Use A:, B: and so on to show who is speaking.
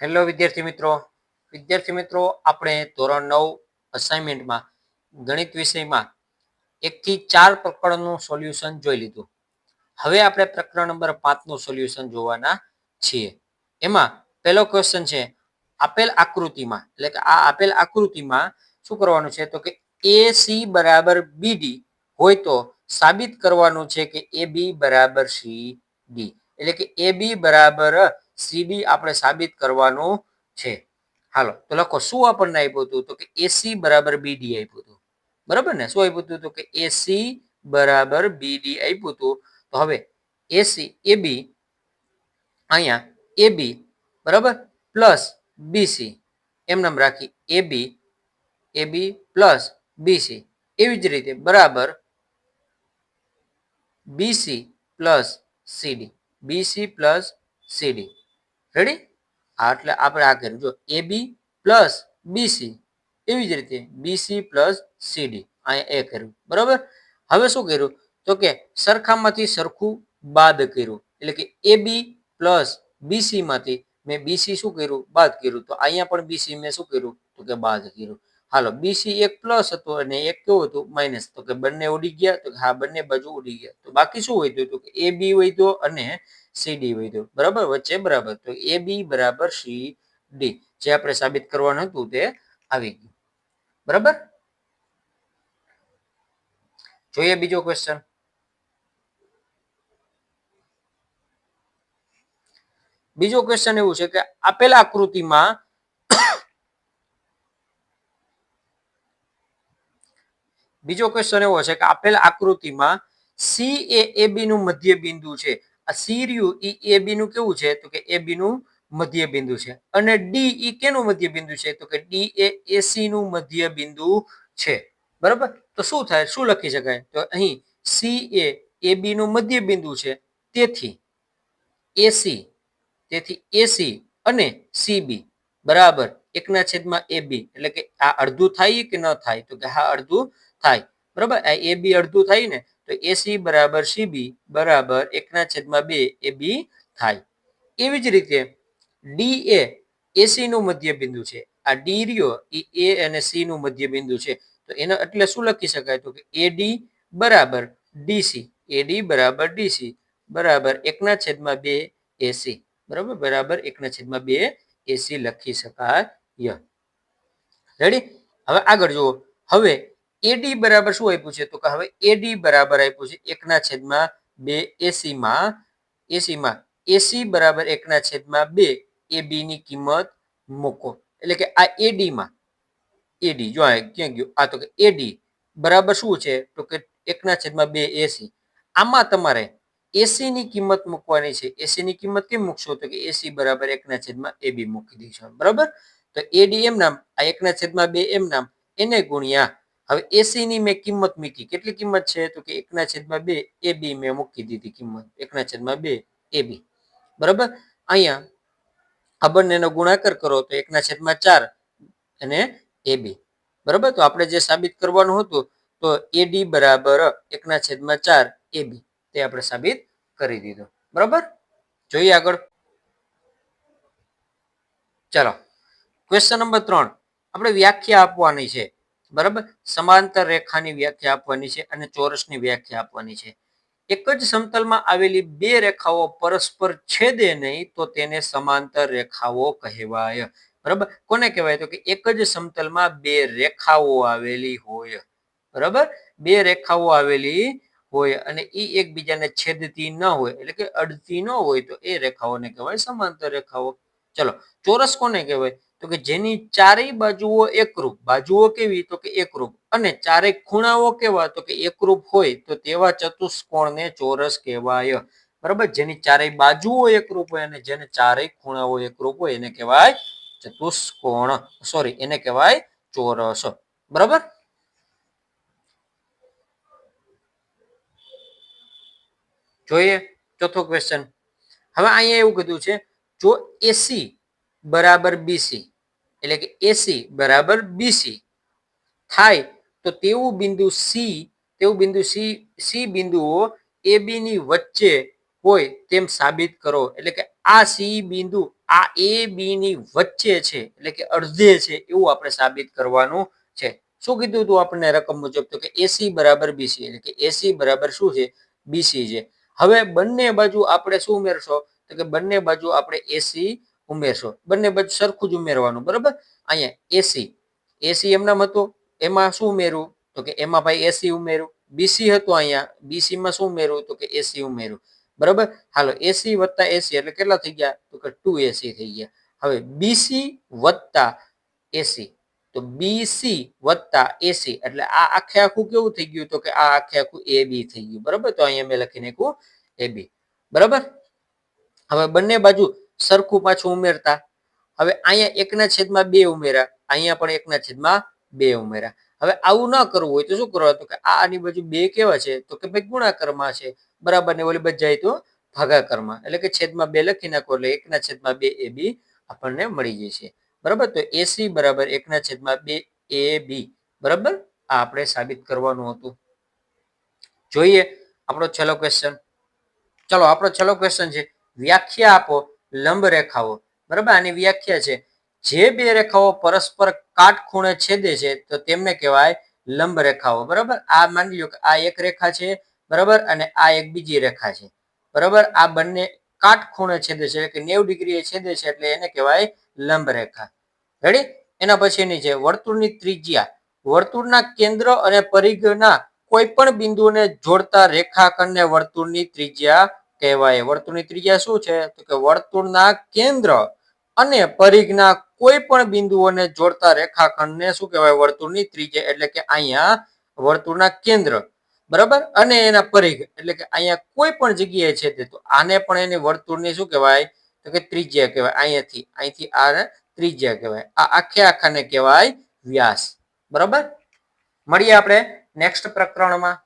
A: Hello વિદ્યાર્થી મિત્રો. વિદ્યાર્થી મિત્રો, આપણે ધોરણ નવ અસાઇનમેન્ટમાં ગણિત વિષયમાં એકથી ચાર પ્રકરણનું સોલ્યુશન જોઈ લીધું. હવે આપણે પ્રકરણ નંબર પાંચનું સોલ્યુશન જોવાના છીએ. એમાં પહેલો ક્વેશ્ચન છે, આપેલ આકૃતિમાં, એટલે કે આ આપેલ આકૃતિમાં શું કરવાનું છે? તો કે એ સી બરાબર બીડી હોય તો સાબિત કરવાનું છે કે એ બી બરાબર સી ડી એટલે કે એ બી બરાબર સીડી આપણે સાબિત કરવાનું છે. હાલો, તો લખો, શું આપણને આપ્યું હતું? તો કે એસી બરાબર બીડી આપ્યું હતું. બરાબર ને? શું આપ્યું હતું? તો કે એસી બરાબર બીડી આપ્યું હતું. તો હવે એસી એ બી અહીંયા એ બી બરાબર પ્લસ બીસી એમ નામ રાખી, એ બી એ બી પ્લસ બીસી એવી જ રીતે બરાબર BC plus CD BC plus CD ready હા એટલે આપણે આ કર્યું. જો એ બી પ્લસ બીસી એવી જ રીતે બીસી પ્લસ સીડી અહીંયા એ કર્યું. બરાબર? હવે શું કર્યું? તો કે સરખામાંથી સરખું બાદ કર્યું. એટલે કે એ બી પ્લસ બીસી માંથી મેં બીસી શું કર્યું? બાદ કર્યું. તો અહીંયા પણ બીસી મેં શું કર્યું? તો કે બાદ કર્યું. હાલો બીસી એક પ્લસ હતું અને એક કેવું હતું? માઇનસ તો કે બંને ઉડી ગયા. તો હા, બંને બાજુ ઉડી ગયા. તો બાકી શું હોય તો કે એ બી તો અને સી ડી વધ્યો. બરાબર? વચ્ચે બરાબર. તો એ બી બરાબર સી ડી. જે આપણે સાબિત કરવાનું હતું તે આવી ગયું. બરાબર? જોઈએ બીજો ક્વેશ્ચન બીજો ક્વેશ્ચન એવું છે કે આપેલ આકૃતિમાં બીજો ક્વેશ્ચન એવો છે કે આપેલ આકૃતિમાં સી એ એ બી નું મધ્ય બિંદુ છે. આ સી ઈ એ નું કેવું છે? તો કે એ બી મધ્ય બિંદુ છે. અને ડી ઈ કેનું મધ્ય બિંદુ છે? તો કે ડી એ એસી નું મધ્ય બિંદુ છે. બરાબર? તો શું થાય? શું લખી શકાય? તો અહીં સી એ એ બી નું મધ્ય બિંદુ છે. તેથી એસી તેથી એસી અને સીબી બરાબર? એકના છેદમાં એ બી. એટલે કે આ અડધું થાય કે ન થાય? તો કે હા, અડધું થાય. બરાબર? આ એ બી અડધું થાય ને તો એસી બરાબર સીબી બરાબર એકના છેદમાં બે એ બી થાય. એવી જ રીતે ડી એ એસી નું મધ્ય બિંદુ છે. આ ડી રહ્યો એ એ અને મધ્ય બિંદુ છે. તો એનો એટલે શું લખી શકાય તો કે એડી બરાબર ડીસી એડી બરાબર ડીસી બરાબર એકના છેદમાં બે એસી બરાબર? બરાબર એકના છેદમાં બે એસી લખી શકાય. રેડી હવે આગળ જુઓ. હવે એડી બરાબર શું આપ્યું છે? તો કે હવે એડી બરાબર આપ્યું છે એકના છેદમાં બે એસીમાં એસીમાં એસી બરાબર એકના છેદમાં બે એ ની કિંમત મૂકો. એટલે કે આ એડીમાં એડી જો ક્યાં ગયું? આ તો કે એડી બરાબર શું છે? તો કે એકના છેદમાં બે એસી આમાં તમારે એસી ની કિંમત મૂકવાની છે. એસી ની કિંમત કેમ મૂકશો? તો કે એસી બરાબર એકના છેદમાં એ બી મૂકી દઈશું. બરાબર? તો એડી એમ નામ, આ એકના છેદમાં બે એમ નામ, એને ગુણ્યા હવે એસી ની મેં કિંમત મૂકી. કેટલી કિંમત છે? તો કે એકના છેદમાં બે એ બી મેં મૂકી દીધી કિંમત. એકના છેદમાં બે એ બી બરાબર? અહીંયા આ બંનેનો ગુણાકાર કરો તો એકના છેદમાં ચાર અને એ બી બરાબર? તો આપણે જે સાબિત કરવાનું હતું, તો એડી બરાબર એકના છેદમાં ચાર એ બી તે આપણે સાબિત કરી દીધું. બરાબર? જોઈએ આગળ. ચાલો. ક્વેશ્ચન નંબર ત્રણ. આપણે વ્યાખ્યા આપવાની છે. બરાબર? સમાંતર રેખાની વ્યાખ્યા આપવાની છે અને ચોરસની વ્યાખ્યા આપવાની છે. એક જ સમતલમાં આવેલી બે રેખાઓ પરસ્પર છેદે નહીં તો તેને સમાંતર રેખાઓ કહેવાય. બરાબર? કોને કહેવાય? તો કે એક જ સમતલમાં બે રેખાઓ આવેલી હોય. બરાબર? બે રેખાઓ આવેલી હોય અને એ એકબીજાને છેદતી ન હોય. એટલે કે અડતી ન હોય તો એ રેખાઓને કહેવાય સમાંતર રેખાઓ. ચલો, ચોરસ કોને કહેવાય? તો કે જેની ચારેય બાજુઓ એકરૂપ, બાજુઓ કેવી? તો કે એકરૂપ. અને ચારેય ખૂણાઓ કેવા? તો કે એકરૂપ હોય, તો તેવા ચતુષ્કોણને ચોરસ કહેવાય. બરાબર? જેની ચારેય બાજુઓ એકરૂપ હોય અને જેને ચારેય ખૂણાઓ એકરૂપ હોય, એને કહેવાય ચતુષ્કોણ. સોરી એને કહેવાય ચોરસ. બરાબર? જોઈએ. ચોથો ક્વેશ્ચન હવે અહીંયા એવું કીધું છે, જો એસી બરાબર બીસી એટલે કે એસી બરાબર બીસી થાય તો તેવું બિંદુ સી તેવું બિંદુ સી સી બિંદુઓ એ ની વચ્ચે હોય તેમ સાબિત કરો. એટલે કે આ સી બિંદુ આ એ બીની વચ્ચે છે. એટલે કે અડધે છે એવું આપણે સાબિત કરવાનું છે. શું કીધું તું આપણને રકમ મુજબ? તો કે એસી બરાબર બીસી એટલે કે એસી બરાબર શું છે? બીસી છે. હવે બંને બાજુ આપણે શું ઉમેરશો? તો કે બંને બાજુ આપણે એસી ઉમેરશો. બંને બાજુ સરખું જ ઉમેરવાનું, બરાબર? અહીંયા એસી એસી એમનામ હતું, એમાં શું ઉમેરવું? તો કે એમાં ભાઈ એસી ઉમેર્યું બીસી હતું અહીંયા બીસી માં શું ઉમેરવું? તો કે એસી ઉમેર્યું બરાબર? હાલો એસી વત્તા એસી એટલે કેટલા થઈ ગયા? તો કે ટુ એસી થઈ ગયા. હવે બીસી વત્તા એસી તો બીસી વત્તા એસી એટલે આ આખે આખું કેવું થઈ ગયું? તો કે આ આખે આખું એ બી થઈ ગયું. બરાબર? તો અહીંયા મેં લખી નાખ્યું એ બી બરાબર? હવે બંને બાજુ સરખું પાછું ઉમેરતા. હવે અહીંયા એકના છેદમાં બે ઉમેર્યા. અહીંયા પણ એકના છેદમાં બે ઉમેર્યા. હવે આવું ન કરવું હોય તો શું કરવા તો કે આ આની બાજુ બે કેવા છે? તો કે ભાઈ ગુણાકારમાં છે. બરાબર ને ઓલી બાજુ જાય તો ભાગાકારમાં. એટલે કે છેદમાં બે લખી નાખો એટલે એકના છેદમાં બે એ બી આપણને મળી જશે. બરાબર? તો એસી બરાબર એકના છેદમાં બે એ બી. બરાબર? આ આપણે સાબિત કરવાનું હતું. જોઈએ આપણો છેલ્લો ક્વેશ્ચન ચલો, આપણો છેલ્લો ક્વેશ્ચન છે. વ્યાખ્યા આપો. લંબ રેખાઓ, બરાબર? આની વ્યાખ્યા છે. જે બે રેખાઓ પરસ્પર કાટખૂણે છેદે છે, તો તેમને કહેવાય લંબ રેખાઓ, બરાબર? આ માની લો કે આ એક રેખા છે, બરાબર? અને આ એક બીજી રેખા છે, બરાબર? આ બંને કાટખૂણે છેદે છે કે નેવ ડિગ્રી છેદે છે, એટલે એને કહેવાય લંબ રેખા. રેડી એના પછીની છે, વર્તુળની ત્રિજ્યા. વર્તુળના કેન્દ્ર અને પરિઘના કોઈ પણ બિંદુને જોડતા રેખાખંડને વર્તુળની ત્રિજ્યા કહેવાય. વર્તુળની ત્રિજ્યા શું છે? તો કે વર્તુળના કેન્દ્ર અને પરિઘના કોઈ પણ બિંદુઓને જોડતા રેખાખંડને શું કહેવાય? વર્તુળની ત્રિજ્યા. એટલે કે અહીંયા વર્તુળના કેન્દ્ર. બરાબર? અને એના પરિઘ. એટલે કે અહીંયા કોઈ પણ જગ્યાએ છે તે. તો આને પણ એની વર્તુળની શું કહેવાય? તો કે ત્રિજ્યા કહેવાય. અહીંયાથી, અહીંથી આ ત્રિજ્યા કહેવાય. આ આખે આખાને કહેવાય વ્યાસ. બરાબર? મળીએ આપણે નેક્સ્ટ પ્રકરણમાં.